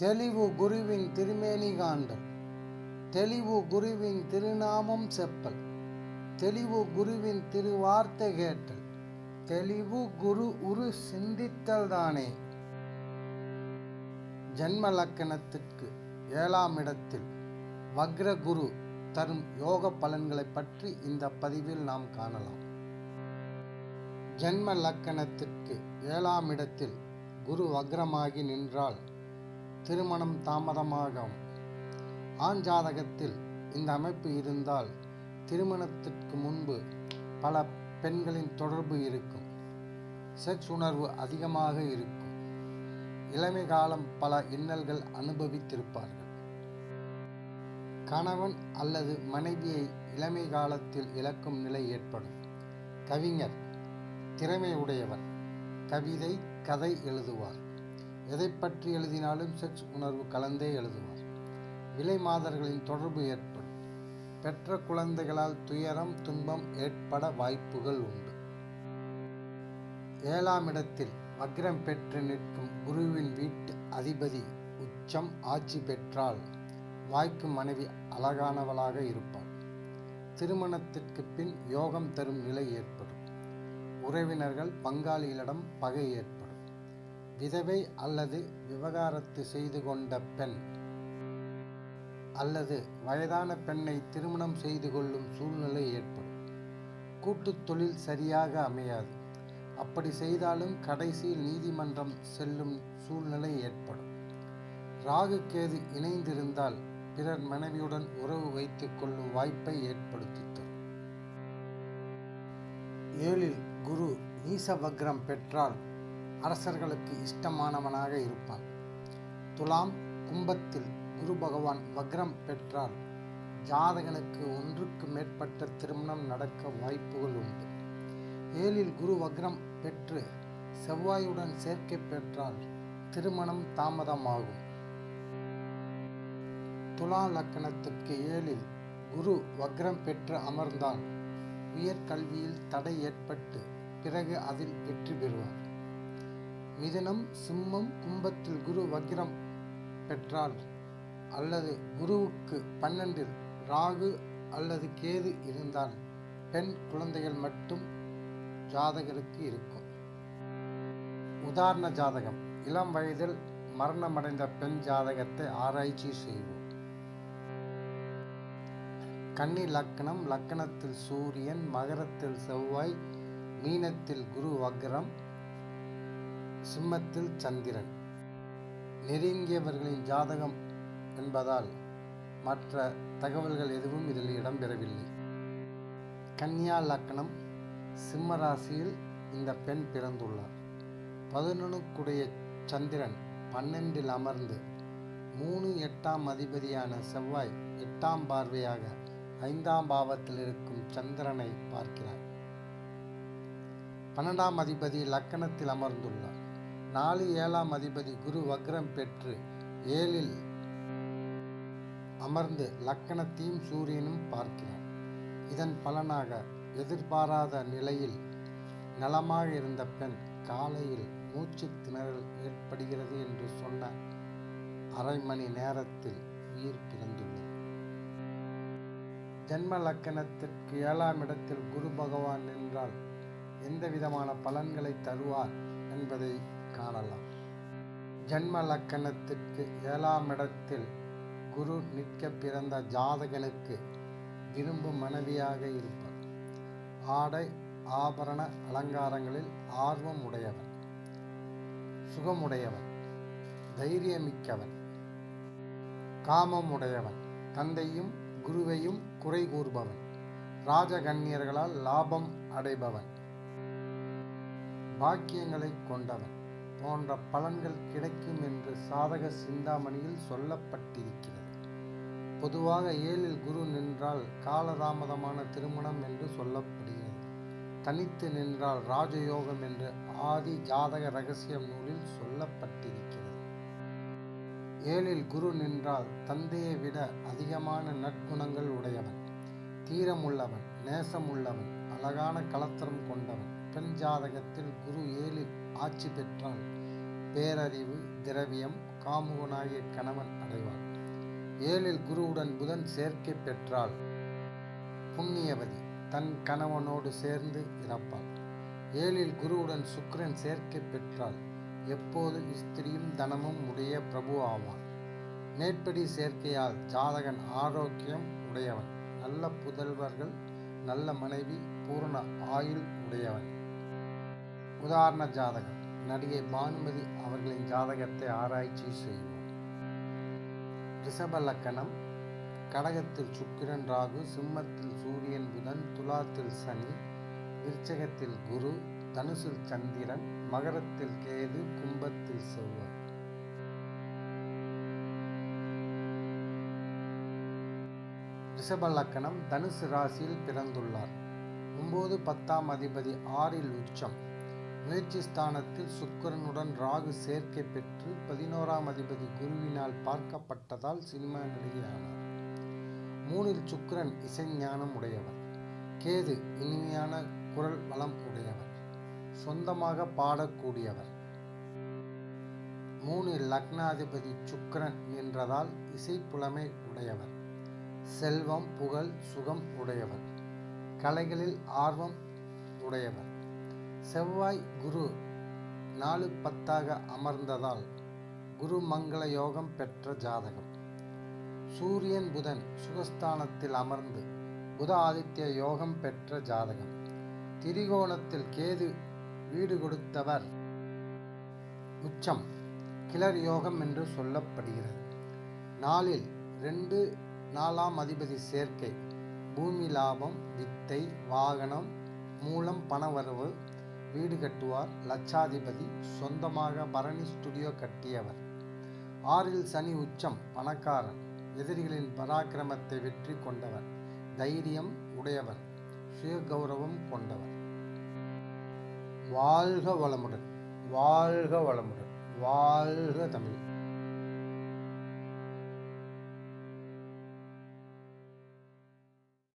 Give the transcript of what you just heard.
தெளிவு குருவின் திருமேனி காண்டல் தெளிவு குருவின் திருநாமம் செப்பல். தெளிவு குருவின் திருவார்த்தை கேட்டல். தெளிவு குரு உரு சிந்தித்தல் தானே. ஜன்ம லக்கணத்திற்கு ஏழாம் இடத்தில் வக்ர குரு தரும் யோக பலன்களை பற்றி இந்த பதிவில் நாம் காணலாம். ஜன்ம லக்கணத்திற்கு ஏழாம் இடத்தில் குரு வக்ரமாகி நின்றால் திருமணம் தாமதமாகும். ஆண் ஜாதகத்தில் இந்த அமைப்பு இருந்தால் திருமணத்திற்கு முன்பு பல பெண்களின் தொடர்பு இருக்கும். செக்ஸ் உணர்வு அதிகமாக இருக்கும். இளமை காலம் பல இன்னல்கள் அனுபவித்திருப்பார்கள். கணவன் அல்லது மனைவியை இளமை காலத்தில் இழக்கும் நிலை ஏற்படும். கவிஞர் திறமை உடையவர். கவிதை கதை எழுதுவார். எதை பற்றி எழுதினாலும் செக்ஸ் உணர்வு கலந்தே எழுதுவார். விலை மாதர்களின் தொடர்பு ஏற்படும். பெற்ற குழந்தைகளால் துயரம் துன்பம் ஏற்பட வாய்ப்புகள் உண்டு. ஏழாம் இடத்தில் வக்ரம் பெற்று நிற்கும் குருவின் வீட்டு அதிபதி உச்சம் ஆட்சி பெற்றால் வாய்க்கும் மனைவி அழகானவளாக இருப்பாள். திருமணத்திற்கு பின் யோகம் தரும் நிலை ஏற்படும். உறவினர்கள் பங்காளிகளிடம் பகை ஏற்படும். விதவை அல்லது விவகாரத்து செய்து கொண்ட பெண் அல்லது வயதான பெண்ணை திருமணம் செய்து கொள்ளும் சூழ்நிலை ஏற்படும். கூட்டுத் தொழில் சரியாக அமையாது. அப்படி செய்தாலும் கடைசியில் நீதிமன்றம் செல்லும் சூழ்நிலை ஏற்படும். ராகு கேது இணைந்திருந்தால் பிறர் மனைவியுடன் உறவு வைத்துக் கொள்ளும் வாய்ப்பை ஏற்படுத்தி தரும். ஏழில் குரு நீசவக்ரம் பெற்றால் அரசர்களுக்கு இஷ்டமானவனாக இருப்பான். துலாம் கும்பத்தில் குரு பகவான் வக்ரம் பெற்றால் ஜாதகனுக்கு ஒன்றுக்கு மேற்பட்ட திருமணம் நடக்க வாய்ப்புகள் உண்டு. ஏழில் குரு வக்ரம் பெற்று செவ்வாயுடன் சேர்க்கை பெற்றால் திருமணம் தாமதமாகும். துலா லக்கணத்துக்கு ஏழில் குரு வக்ரம் பெற்று அமர்ந்தால் உயர்கல்வியில் தடை ஏற்பட்டு பிறகு அதில் வெற்றி பெறுவார். மிதுனம் சிம்மம் கும்பத்தில் குரு வக்ரம் பெற்றால் அல்லது குருவுக்கு பன்னெண்டில் ராகு அல்லது கேது இருந்தால் பெண் குழந்தைகள் மட்டும் ஜாதகருக்கு இருக்கும். உதாரண ஜாதகம். இளம் வயதில் மரணமடைந்த பெண் ஜாதகத்தை ஆராய்ச்சி செய்வோம். கன்னி லக்கணம் லக்கணத்தில் சூரியன் மகரத்தில் செவ்வாய் மீனத்தில் குரு வக்ரம் சிம்மத்தில் சந்திரன். நெருங்கியவர்களின் ஜாதகம் என்பதால் மற்ற தகவல்கள் எதுவும் இதில் இடம்பெறவில்லை. கன்னியா லக்கணம் சிம்ம ராசியில் இந்த பெண் பிறந்துள்ளார். பதினொன்றுக்குடைய சந்திரன் பன்னெண்டில் அமர்ந்து மூணு எட்டாம் அதிபதியான செவ்வாய் எட்டாம் பார்வையாக ஐந்தாம் பாவத்தில் இருக்கும் சந்திரனை பார்க்கிறார். பன்னெண்டாம் அதிபதி லக்கணத்தில் அமர்ந்துள்ளார். நாலு ஏழாம் அதிபதி குரு வக்ரம் பெற்று ஏழில் அமர்ந்து லக்கணத்தையும் சூரியனும் பார்க்கிறார். இதன் பலனாக எதிர்பாராத நிலையில் நலமாக இருந்த பெண் காலையில் மூச்சு திணறல் ஏற்படுகிறது என்று சொன்ன அரை மணி நேரத்தில் உயிர் பிறந்துள்ளது. ஜன்ம லக்கணத்திற்கு ஏழாம் இடத்தில் குரு பகவான் நின்றால் எந்த விதமான பலன்களை தருவார் என்பதை காணலாம். ஜன்ம லக்கணத்திற்கு ஏழாம் இடத்தில் குரு நிற்க பிறந்த ஜாதகனுக்கு விரும்பும் மனைவியாக இருப்பார். ஆடை ஆபரண அலங்காரங்களில் ஆர்வம் உடையவன் சுகமுடையவன் தைரியமிக்கவன் காமம் உடையவன் தந்தையும் குருவையும் குறை கூறுபவன் ராஜகன்னியர்களால் லாபம் அடைபவன் பாக்கியங்களை கொண்டவன். போன்ற பலன்கள் கிடைக்கும் என்று சாதக சிந்தாமணியில் சொல்லப்பட்டிருக்கிறது. பொதுவாக ஏழில் குரு நின்றால் காலதாமதமான திருமணம் என்று சொல்லப்படுகிறது. தனித்து நின்றால் ராஜயோகம் என்று ஆதி ஜாதக ரகசியம் நூலில் சொல்லப்பட்டிருக்கிறது. ஏழில் குரு நின்றால் தந்தையை விட அதிகமான நற்குணங்கள் உடையவன் தீரமுள்ளவன் நேசமுள்ளவன் அழகான கலத்தரம் கொண்டவன். பெண் ஜாதகத்தில் குரு ஏழில் ஆட்சி பெற்றால் பேரறிவு திரவியம் காமுகனாகிய கணவன் அடைவான் ஏழில் குருவுடன் புதன் சேர்க்கை பெற்றால் புண்ணியவதி தன் கணவனோடு சேர்ந்து இறப்பாள். ஏழில் குருவுடன் சுக்கிரன் சேர்க்கை பெற்றால் எப்போது ஸ்திரியும் தனமும் உடைய பிரபு ஆவான். மேற்படி சேர்க்கையால் ஜாதகன் ஆரோக்கியம் உடையவன். நல்ல புதல்வர்கள் நல்ல மனைவி பூரண ஆயுள் உடையவன். உதாரண ஜாதகம். நடிகை பானுமதி அவர்களின் ஜாதகத்தை ஆராய்ச்சி செய்வோம். ரிஷப லக்கணம். கடகத்தில் சுக்கிரன் ராகு சிம்மத்தில் சூரியன் புதன் துலாத்தில் சனி விருச்சகத்தில் குரு தனுசில் சந்திரன் மகரத்தில் கேது கும்பத்தில் செவ்வாய். ரிஷப லக்கணம் தனுசு ராசியில் பிறந்துள்ளார். ஒன்பது பத்தாம் அதிபதி ஆறில் உச்சம். முயற்சி ஸ்தானத்தில் சுக்கிரனுடன் ராகு சேர்க்கை பெற்று பதினோராம் அதிபதி குருவினால் பார்க்கப்பட்டதால் சினிமா நடிகையானார். மூணில் சுக்கிரன் இசைஞானம் உடையவர். கேது இனிமையான குரல் வளம் உடையவர். சொந்தமாக பாடக்கூடியவர். மூணில் லக்னாதிபதி சுக்கரன் என்றதால் இசைப்புலமை உடையவர். செல்வம் புகழ் சுகம் உடையவர். கலைகளில் ஆர்வம் உடையவர். செவ்வாய் குரு நாலு பத்தாக அமர்ந்ததால் குரு மங்கள யோகம் பெற்ற ஜாதகம். சூரியன் புதன் சுகஸ்தானத்தில் அமர்ந்து புத ஆதித்ய யோகம் பெற்ற ஜாதகம். திரிகோணத்தில் கேது வீடு கொடுத்தவர். உச்சம் கிளர் யோகம் என்று சொல்லப்படுகிறது. நாளில் ரெண்டு நாலாம் அதிபதி சேர்க்கை. பூமி லாபம் வித்தை வாகனம் மூலம் பணவரவு வீடு கட்டுவார். லட்சாதிபதி சொந்தமாக பரணி ஸ்டுடியோ கட்டியவர். ஆறில் சனி உச்சம் பணக்காரன். எதிரிகளின் பராக்கிரமத்தை வெற்றி கொண்டவர். தைரியம் உடையவர். சுய கௌரவம் கொண்டவர். வாழ்க வளமுடன். வாழ்க வளமுடன். வாழ்க தமிழ்.